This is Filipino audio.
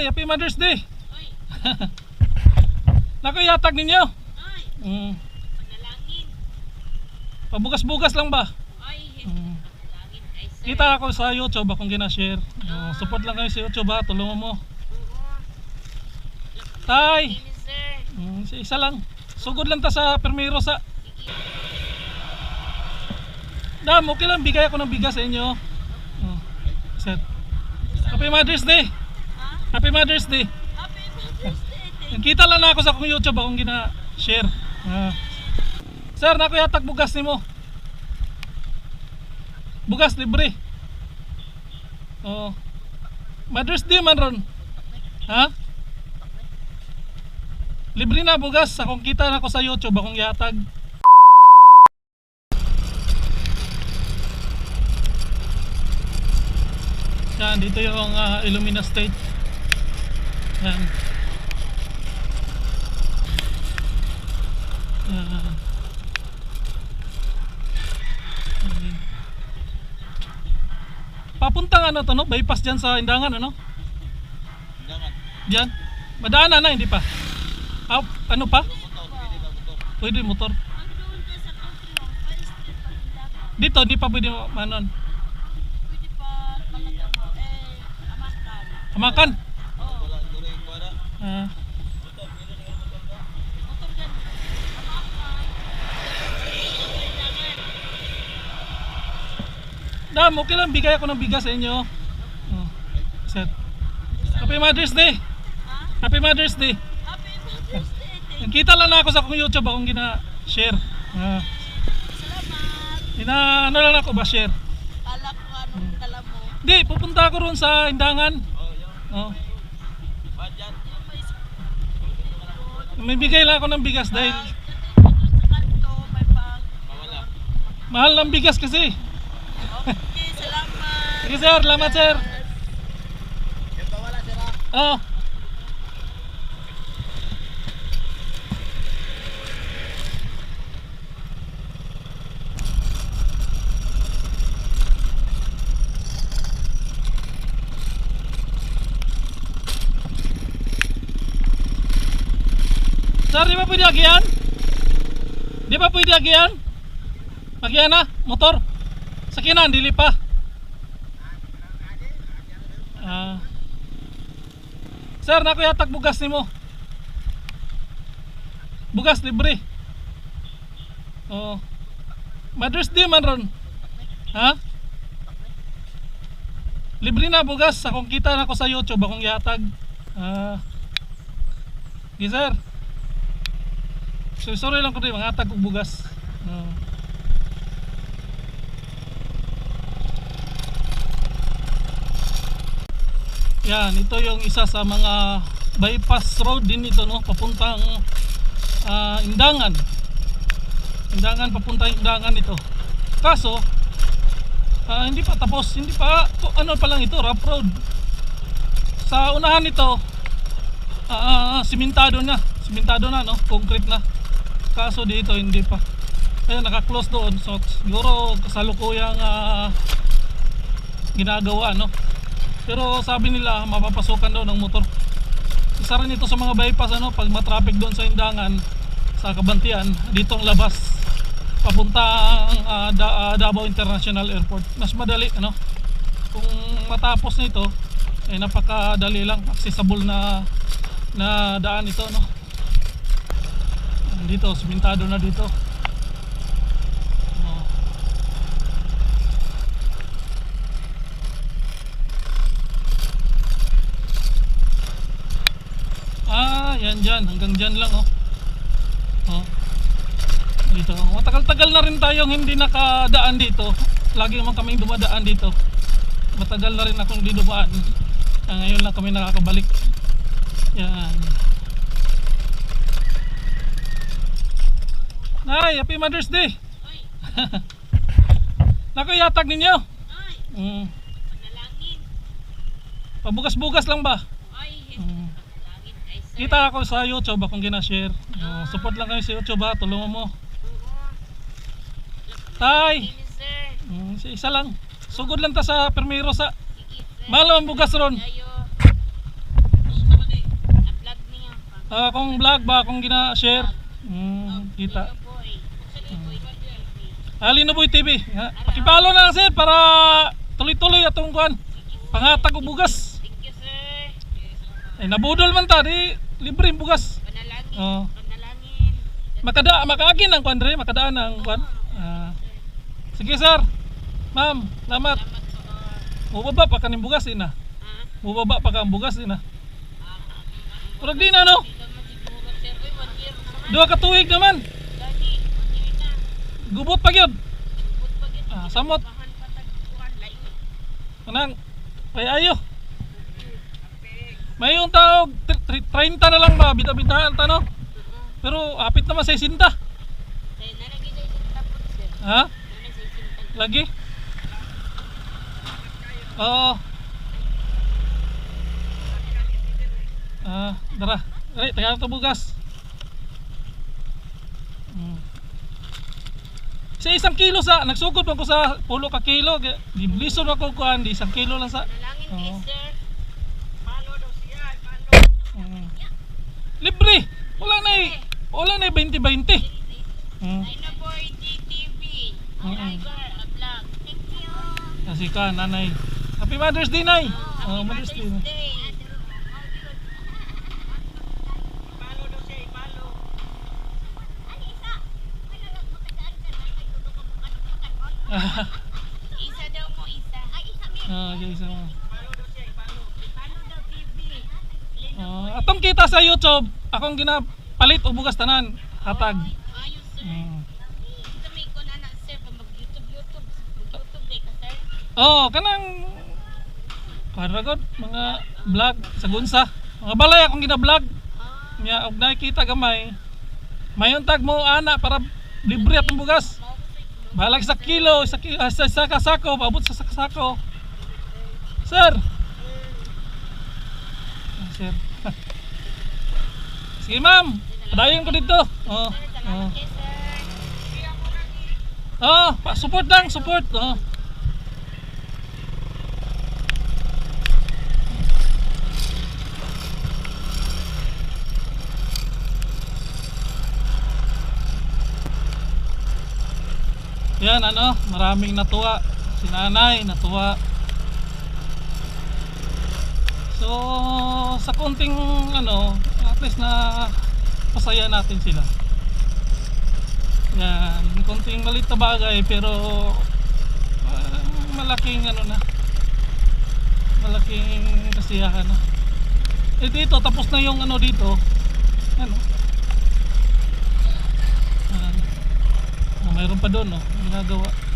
Nay, Happy Mother's Day. Oy, Naku, yatag ninyo. ay, Mm. panalangin. Pabugas-bugas lang ba? Ay, Mm. panalangin kay sir. Kita ako sa YouTube akong gina-share. Oh, support lang kayo sa YouTube ha, tulungan mo. Oo. Tay, mm, isa- isa lang. Sugod lang ta sa permiro sa... Dam, okay lang, bigay ako ng bigas sa inyo. Oh, set. Happy Mother's Day. Ha? Happy Mother's Day. Happy Mother's Day. Kita lang na ako sa akong YouTube akong gina-share. Ah. Sir, naku yatag bugas nimo. Bugas libre. Oh. Mother's Day man ron. Ha? Libre na bugas akong kita na ako sa YouTube akong yatag. Yan, dito yung ah, Illumina State. Okay. Papuntang ano to no? Bypass dyan sa Indangan ano? Jangan. Diyan. Madaanan na hindi pa. Ah, ano pa? Pwede motor? Pwede. Dito hindi pa pwede manon. Pwede pa. Eh, amakan. Hamakan. Amakan. Dam, okay lang bigay ako ng bigas sa inyo. Oh, set. Happy Mother's Day. Ha? Happy Mother's Day. Happy Mother's Day. Nakita lang na ako sa akong YouTube akong gina-share. Ah, Salamat. ina ano lang ako ba share? Kala ko anong dala mo. Di, pupunta ako ron sa Indangan. Oh, yun. Oh, Ba't yan? May bigay lang ako ng bigas dahil Ah, mahal ng bigas kasi. Okay, salamat. Sige sir, salamat sir. Ba wala, sir ah? Oh. Sir, di ba pwede agian? Di ba pwede agian? Agian na, motor. Sakinan, dili pa. Ah. Sir, nako yatag bugas nimo. Bugas libre. Oh. Mother's Day man ron. Ha? Libre na bugas akong kita na ko sa YouTube akong yatag. Ah. Di sir. So, sorry lang ko rin mga kong bugas. Oh. Yan, ito yung isa sa mga bypass road din ito no, papuntang ah, Indangan. Indangan papuntang Indangan ito. Kaso ah, hindi pa tapos, hindi pa ano pa lang ito, rough road. Sa unahan nito ah, simentado na, simentado na no, concrete na. Kaso dito hindi pa. Kaya naka-close doon. So siguro kasalukuyang ah, ginagawa no. Pero sabi nila mapapasukan daw ng motor. Isa rin ito sa mga bypass ano pag matraffic doon sa Indangan sa Kabantian dito ang labas papuntang ah, Da- ah, Davao International Airport. Mas madali ano. Kung matapos nito ay napakadali lang accessible na na daan ito no. Dito simentado na dito. Oh. Ah, yan dyan. Hanggang dyan lang, oh. Oh. Dito. Matagal-tagal na rin tayong hindi nakadaan dito. Lagi naman kaming dumadaan dito. Matagal na rin akong hindi dumaan. Kaya ngayon lang kami nakakabalik. Yan. Nay, Happy Mother's Day. Oy, Naku, yatag ninyo. ay, Mm. panalangin. Pabugas-bugas lang ba? Ay, Mm. panalangin kay sir. Kita ako sa YouTube akong gina-share. Oh, support lang kayo sa YouTube ha, tulungan mo. Tay, mm, isa- isa lang. Sugod lang ta sa permiro sa. Mahal ang bugas ron. Ah, kung vlog ba akong gina-share? Hmm, kita. TV. Alino Boy TV. Pakipalo na lang sir para tuloy-tuloy atong kuan. Pangatag og bugas. Thank you, sir. Ay nabudol man ta di libre bugas. Panalangin. Oo. Panalangin. Makada makaagin ang kuan dre, makadaan ang kuan. Ah. sige sir. Ma'am, salamat. Mubaba pa kaning bugas ina. Mubaba pa ka ang bugas ina. Pero di na no. Hindi naman siguro, sir. Uy, one year naman. Duha ka tuig naman. Lagi, one year na. Gubot pa gyud. Ah, samot. Kanang ay ayo. May yung tao 30 na lang ba bita-bitahan ta no. Pero apit naman sa 60. Kaya nalagi sa isang tapos, sir. Ha? Lagi? Oo. Ah, dara. Dali, tagal to bugas. Hmm. Sa isang kilo sa, nagsugod man ko sa pulo ka kilo. Giblison ako kuan, di isang kilo lang sa. Panalangin kay Oo. sir. Palo daw siya, palo. Mm. Libre. Wala na eh. Wala na eh, 20-20. Mm. Ay na boy, Mm-mm. Tiger, a vlog. Thank you. Kasi ka, nanay. Happy Mother's Day, nay. Oh, Mother's Day. Day. Palo daw siya, palo. Isa daw mo, isa. Ay, isa mi. Ah, okay, daw TV? Oh, atong kita sa YouTube, akong ginapalit og bugas tanan. Hatag. Ayos, sir. Ito may ko na na, sir. Pag mag-YouTube, YouTube. Mag-YouTube day ka, sir. Oh, kanang Paragod, mga vlog sa gunsa. Mga balay akong gina-vlog. Ah, Nya og nakita gamay. Mayon tag mo ana para libre atong bugas. Balag sa kilo, sa, ah, sa, sa kasako, paabot sa sakasako. Sir! Ah, sir. Sige ma'am, padayon ko dito. Oh, oh. Oh, pa support lang, support. Oh. Yan ano, maraming natuwa. Si nanay natuwa. So, sa konting ano, at least na pasaya natin sila. Yan, konting malit na bagay pero ah, malaking ano na. Malaking kasiyahan na. Eh dito tapos na yung ano dito. Ano? Mayroon pa doon no, ginagawa.